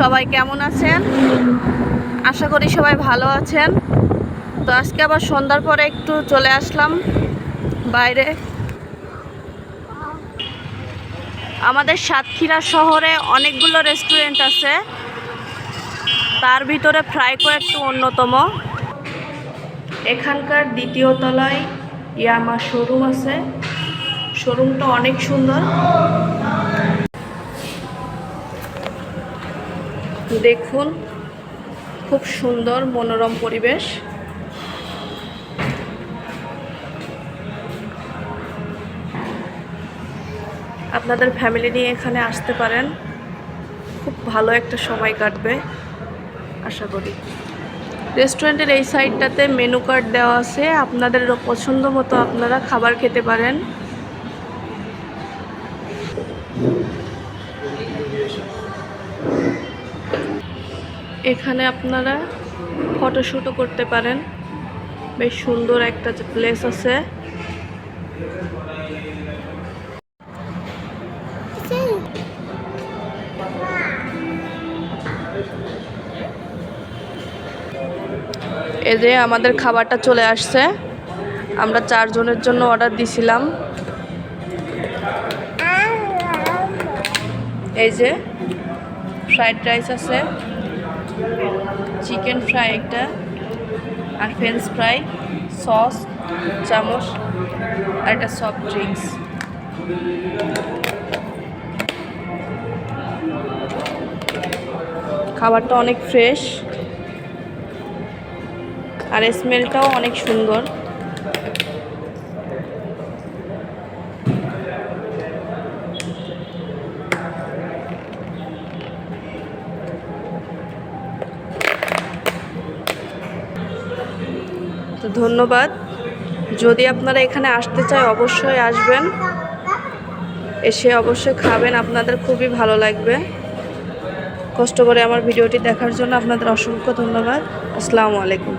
সবাই কেমন আছেন? আশা করি সবাই ভালো আছেন। তো আজকে আবার সন্ধ্যার পরে একটু চলে আসলাম বাইরে। আমাদের সাতক্ষীরা শহরে অনেকগুলো রেস্টুরেন্ট আছে। তার ভিতরে ফ্রাই করে একটু অন্যতম। এখানকার দ্বিতীয় তলায় ইয়ামা শোরুম আছে। শোরুমটা অনেক সুন্দর। দেখুন। খুব সুন্দর, মনোরম পরিবেশ। আপনাদের ফ্যামিলি নিয়ে এখানে আসতে পারেন। খুব ভালো একটা সময় কাটবে, আশা করি। রেস্টুরেন্টের এই সাইডটাতে মেনু কার্ড দেওয়া আছে। আপনাদের পছন্দ মতো আপনারা খাবার খেতে পারেন। এখানে আপনারা ফটোশ্যুটও করতে পারেন। বেশ সুন্দর একটা প্লেস আছে। এই যে আমাদের খাবারটা চলে আসছে। আমরা চারজনের জন্য অর্ডার দিছিলাম। এই যে ফ্রাইড রাইস আছে। চিকেন ফ্রাই একটা আর ফ্রেঞ্চ ফ্রাই, সস, চামচ, আর একটা সফট ড্রিঙ্কস। খাবারটা অনেক ফ্রেশ। আর স্মেলটাও অনেক সুন্দর। তো ধন্যবাদ। যদি আপনারা এখানে আসতে চায় অবশ্যই আসবেন। এসে অবশ্যই খাবেন, আপনাদের খুবই ভালো লাগবে। কষ্ট করে আমার ভিডিওটি দেখার জন্য আপনাদের অসংখ্য ধন্যবাদ। আসসালামু আলাইকুম।